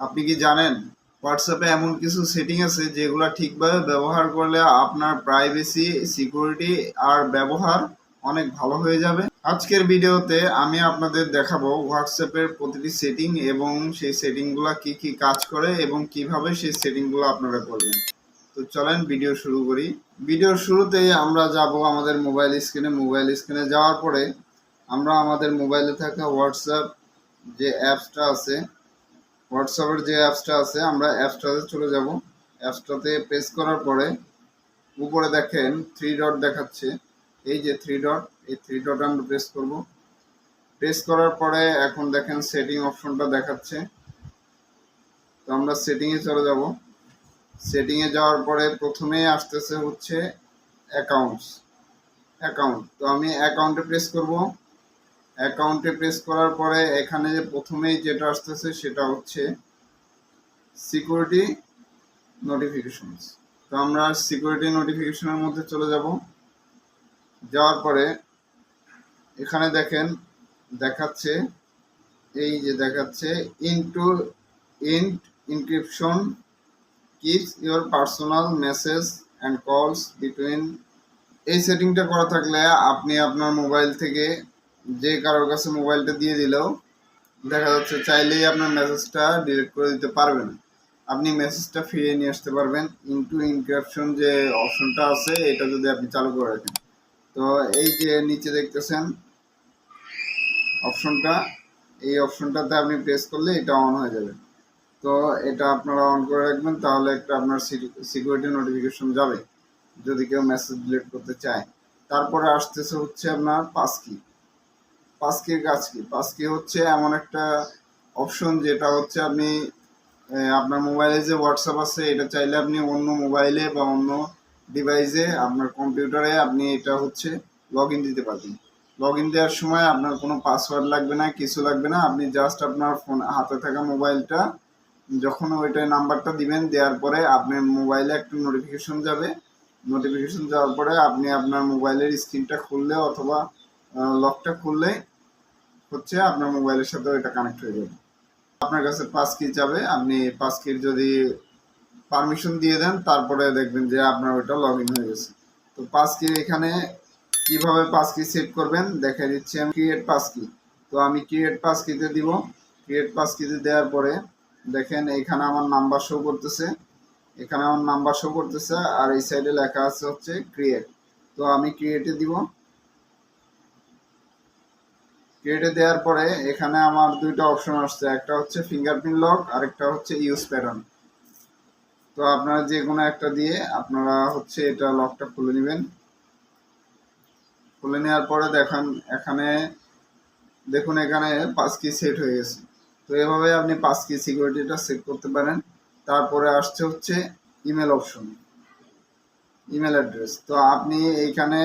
আপনি কি জানেন? হোয়াটসঅ্যাপে এমন কিছু সেটিং আছে যেগুলো ঠিকভাবে ব্যবহার করলে আপনার প্রাইভেসি সিকিউরিটি আর ব্যবহার অনেক ভালো হয়ে যাবে। আজকের ভিডিওতে আমি আপনাদের দেখাবো হোয়াটসঅ্যাপের প্রতিটি সেটিং এবং সেই সেটিংগুলো কি কি কাজ করে এবং কীভাবে সেই সেটিংগুলো আপনারা করবেন। তো চলেন ভিডিও শুরু করি। ভিডিওর শুরুতেই আমরা যাব আমাদের মোবাইল স্ক্রিনে মোবাইল স্ক্রিনে যাওয়ার পরে আমরা আমাদের মোবাইলে থাকা হোয়াটসঅ্যাপ যে অ্যাপসটা আছে হোয়াটসঅ্যাপের যে অ্যাপসটা আছে, আমরা অ্যাপসটাতে চলে যাব। অ্যাপসটাতে প্রেস করার পরে উপরে দেখেন থ্রি ডট দেখাচ্ছে। এই যে থ্রি ডট এই থ্রি ডট আমরা প্রেস করব। প্রেস করার পরে এখন দেখেন সেটিং অপশনটা দেখাচ্ছে। তো আমরা সেটিংয়ে চলে যাব। সেটিংয়ে যাওয়ার পরে প্রথমেই আসতেছে হচ্ছে অ্যাকাউন্টস অ্যাকাউন্ট তো আমি অ্যাকাউন্টে প্রেস করব। অ্যাকাউন্টে প্রেস করার পরে এখানে যে প্রথমেই যেটা আসতেছে সেটা হচ্ছে সিকিউরিটি নোটিফিকেশনস। তো আমরা সিকিউরিটি নোটিফিকেশনের মধ্যে চলে যাব। যাওয়ার পরে এখানে দেখেন, দেখাচ্ছে, এই যে দেখাচ্ছে end to end encryption keeps your personal message and calls between এই সেটিংটা করা থাকলে আপনি আপনার মোবাইল থেকে যে কারোর কাছে মোবাইলটা দিয়ে দিলেও দেখা যাচ্ছে চাইলেই আপনার মেসেজটা ডিলিট করে দিতে পারবেন। আপনি মেসেজটা ফিরিয়ে নিয়ে আসতে পারবেন ইনটু ইনক্রিপশন যে অপশনটা আছে, এটা যদি আপনি চালু করে রাখেন। তো এই যে নিচে দেখতেছেন অপশনটা এই অপশনটাতে আপনি প্রেস করলে এটা অন হয়ে যাবে। তো এটা আপনারা অন করে রাখবেন, তাহলে একটা আপনার সিকিউরিটি নোটিফিকেশন যাবে, যদি কেউ মেসেজ ডিলিট করতে চায়। তারপরে আসতেছে হচ্ছে আপনার পাসকি পাসকির কাজ কি? পাসকি হচ্ছে এমন একটা অপশন যেটা হচ্ছে আপনি আপনার মোবাইলে যে হোয়াটসঅ্যাপ আছে, এটা চাইলে আপনি অন্য মোবাইলে বা অন্য ডিভাইসে আপনার কম্পিউটারে আপনি এটা হচ্ছে লগ ইন দিতে পারবেন। লগ ইন দেওয়ার সময় আপনার কোনো পাসওয়ার্ড লাগবে না, কিছু লাগবে না, আপনি জাস্ট আপনার ফোন হাতে থাকা মোবাইলটা যখন ওইটাই নাম্বারটা দিবেন, দেওয়ার পরে আপনার মোবাইলে একটা নোটিফিকেশন যাবে। নোটিফিকেশন যাওয়ার পরে আপনি আপনার মোবাইলের স্ক্রিনটা খুললে অথবা লকটা খুললে হচ্ছে আপনার মোবাইলের সাথে এটা কানেক্ট হয়ে যাবে। আপনার কাছে পাস কি যাবে, আপনি পাস কির যদি পারমিশন দিয়ে দেন, তারপরে দেখবেন যে আপনার ওইটা লগ ইন হয়ে গেছে। তো পাস কি এখানে কীভাবে পাস কি সেট করবেন? দেখা দিচ্ছি আমি। ক্রিয়েট পাস কি তো আমি ক্রিয়েট পাস কিতে দিব। ক্রিয়েট পাস কিতে দেওয়ার পরে দেখেন এখানে আমার নাম্বার শো করতেছে। এখানে আমার নাম্বার শো করতেছে আর এই সাইডে লেখা আছে হচ্ছে ক্রিয়েট তো আমি ক্রিয়েটে দিব। ক্রিয়েটে দেওয়ার পরে এখানে আমার দুইটা অপশন আসছে। একটা হচ্ছে ফিঙ্গারপ্রিন্ট লক আর একটা হচ্ছে ইউজ প্যাটার্ন তো আপনারা যে কোনো একটা দিয়ে আপনারা হচ্ছে এটা লকটা খুলে নেবেন। খুলে নেওয়ার পরে দেখান, এখানে দেখুন এখানে পাঁচ কি সেট হয়ে গেছে। তো এভাবে আপনি পাঁচ কি সিকিউরিটিটা সেট করতে পারেন। তারপরে আসছে হচ্ছে ইমেল অপশন ইমেল অ্যাড্রেস তো আপনি এইখানে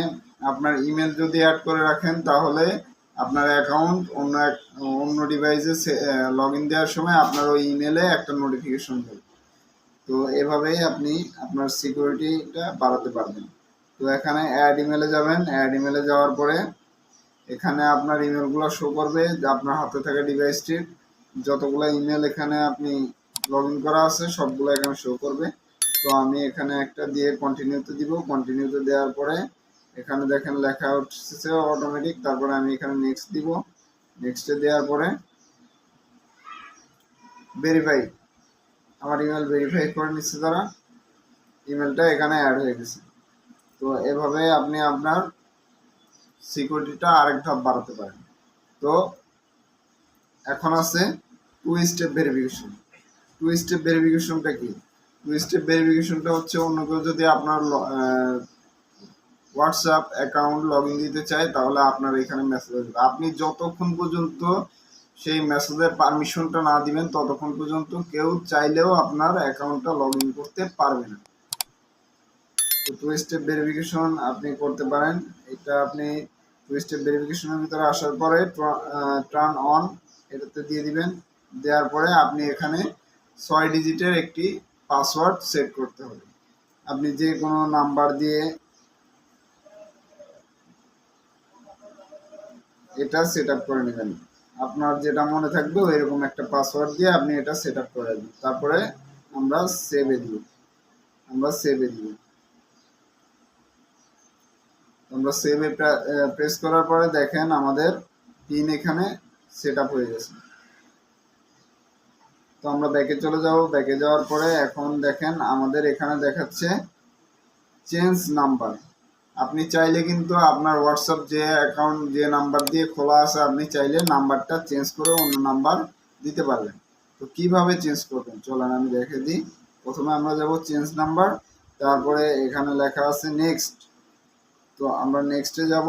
আপনার ইমেল যদি অ্যাড করে রাখেন, তাহলে আপনার অ্যাকাউন্ট অন্য এক, অন্য ডিভাইসে লগ ইন দেওয়ার সময় আপনার ওই ইমেলে একটা নোটিফিকেশন দেবে তো এভাবেই আপনি আপনার সিকিউরিটিটা বাড়াতে পারবেন। তো এখানে অ্যাড ইমেলে যাবেন। অ্যাড ইমেলে যাওয়ার পরে এখানে আপনার ইমেলগুলো শো করবে যে আপনার হাতে থাকা ডিভাইসটির যতগুলো ইমেল এখানে আপনি লগ ইন করা আছে, সবগুলো এখানে শো করবে। তো আমি এখানে একটা দিয়ে কন্টিনিউতে দিব। কন্টিনিউতে দেওয়ার পরে এখানে দেখেন লেখা উঠছে অটোমেটিক তারপরে আমি এখানে নেক্সট দিব। নেক্সটে দেওয়ার পরে ভেরিফাই আমার ইমেল ভেরিফাই করে নিচ্ছে তারা। ইমেলটা এখানে অ্যাড হয়ে গেছে। তো এভাবে আপনি আপনার সিকিউরিটিটা আরেক ধাপ বাড়াতে পারেন। তো এখন আছে two step verification two step ভেরিফিকেশনটা কি? টু স্টেপ ভেরিফিকেশনটা হচ্ছে অন্য কেউ যদি আপনার হোয়াটসঅ্যাপ অ্যাকাউন্ট লগ ইন দিতে চাই, তাহলে আপনার এখানে মেসেজ আসবে। আপনি যতক্ষণ পর্যন্ত সেই মেসেজের পারমিশনটা না দিবেন, ততক্ষণ পর্যন্ত কেউ চাইলেও আপনার অ্যাকাউন্টটা লগ ইন করতে পারবে না। টু স্টেপ ভেরিফিকেশন আপনি করতে পারেন। এটা আপনি টু স্টেপ ভেরিফিকেশনের ভিতরে আসার পরে টার্ন অন এটাতে দিয়ে দিবেন। দেওয়ার পরে আপনি এখানে ছয় ডিজিটের একটি পাসওয়ার্ড সেট করতে হবে। আপনি যে কোনো নাম্বার দিয়ে এটা সেট আপ করে নেবেন। আপনার যেটা মনে থাকবে এরকম একটা পাসওয়ার্ড দিয়ে আপনি এটা সেট আপ করে দিন। তারপরে আমরা সেভে দিব আমরা সেভে দিব আমরা সেভে প্রেস করার পরে দেখেন আমাদের পিন এখানে সেট আপ হয়ে গেছে। তো আমরা ব্যাকে চলে যাব। ব্যাকে যাওয়ার পরে এখন দেখেন আমাদের এখানে দেখাচ্ছে চেঞ্জ নাম্বার আপনি চাইলে কিন্তু আপনার হোয়াটসঅ্যাপ যে অ্যাকাউন্ট যে নাম্বার দিয়ে খোলা আছে, আপনি চাইলে নাম্বারটা চেঞ্জ করে অন্য নাম্বার দিতে পারবেন। তো কীভাবে চেঞ্জ করবেন? চলেন আমি দেখে দিই। প্রথমে আমরা যাব চেঞ্জ নাম্বার তারপরে এখানে লেখা আছে নেক্সট তো আমরা নেক্সটে যাব।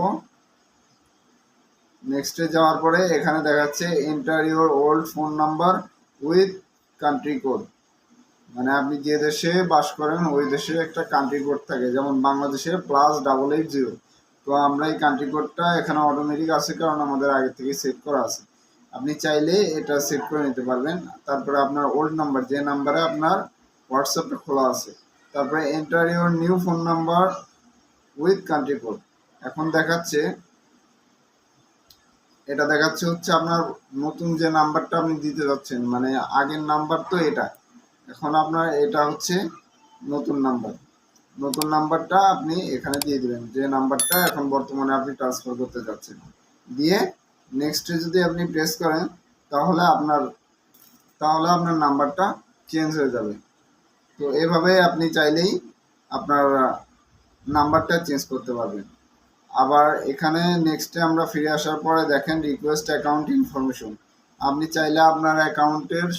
নেক্সটে যাওয়ার পরে এখানে দেখাচ্ছে enter your old phone number with country code মানে আপনি যে দেশে বাস করেন, ওই দেশে একটা কান্ট্রি কোড থাকে, যেমন বাংলাদেশে প্লাস ডাবল এইট জিরো তো আমরা এই কান্ট্রি কোডটা এখানে অটোমেটিক আছে, কারণ আমাদের আগে থেকে সেট করা আছে। আপনি চাইলে এটা সেট করে নিতে পারবেন। তারপরে আপনার ওল্ড নাম্বার যে নাম্বারে আপনার হোয়াটসঅ্যাপটা খোলা আছে। তারপরে enter your new phone number with country code এখন দেখাচ্ছে, এটা দেখাচ্ছে হচ্ছে আপনার নতুন যে নাম্বারটা আপনি দিতে যাচ্ছেন মানে আগের নাম্বার তো এটা। এখন আপনার এটা হচ্ছে নতুন নাম্বার। নতুন নাম্বারটা আপনি এখানে দিয়ে দিবেন। যে নাম্বারটা এখন বর্তমানে আপনি ট্রান্সফার করতে যাচ্ছেন। দিয়ে নেক্সটে যদি আপনি প্রেস করেন, তাহলে আপনার তাহলে আপনার নাম্বারটা চেঞ্জ হয়ে যাবে। তো এভাবে আপনি চাইলেই আপনার নাম্বারটা চেঞ্জ করতে পারবেন। আবার এখানে নেক্সটে আমরা ফিরে আসার পরে দেখেন রিকোয়েস্ট অ্যাকাউন্ট ইনফরমেশন আপনি চাইলে আপনার অ্যাকাউন্টের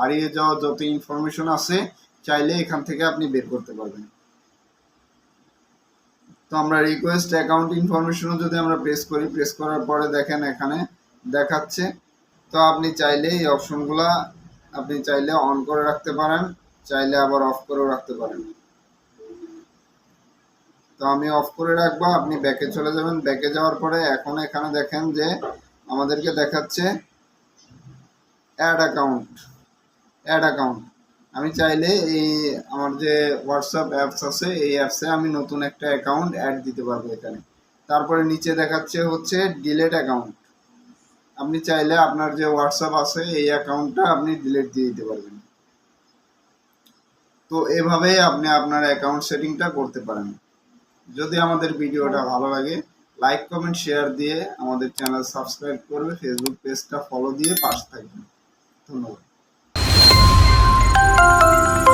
হারিয়ে যাওয়া যত ইনফরমেশন আছে, চাইলে এখান থেকে আপনি বের করতে পারবেন। তো আমরা রিকোয়েস্ট অ্যাকাউন্ট ইনফরমেশনও যদি আমরা প্রেস করি প্রেস করার পরে দেখেন এখানে দেখাচ্ছে। তো আপনি চাইলে এই অপশনগুলা আপনি চাইলে অন করে রাখতে পারেন, চাইলে আবার অফ করেও রাখতে পারেন। তো আমি অফ করে রাখব, আপনি ব্যাকে চলে যাবেন। ব্যাকে যাওয়ার পরে এখন এখানে দেখেন যে আমাদেরকে দেখাচ্ছে অ্যাড অ্যাকাউন্ট অ্যাড অ্যাকাউন্ট আমি চাইলে এই আমার যে হোয়াটসঅ্যাপ অ্যাপস আছে, এই অ্যাপসে আমি নতুন একটা অ্যাকাউন্ট অ্যাড দিতে পারব এখানে। তারপরে নিচে দেখাচ্ছে হচ্ছে ডিলেট অ্যাকাউন্ট আপনি চাইলে আপনার যে হোয়াটসঅ্যাপ আছে, এই অ্যাকাউন্টটা আপনি ডিলেট দিয়ে দিতে পারবেন। তো এভাবেই আপনি আপনার অ্যাকাউন্ট সেটিংটা করতে পারেন। যদি আমাদের ভিডিওটা ভালো লাগে লাইক কমেন্ট শেয়ার দিয়ে আমাদের চ্যানেল সাবস্ক্রাইব করবে ফেসবুক পেজটা ফলো দিয়ে পাশে থাকবেন। ধন্যবাদ। Música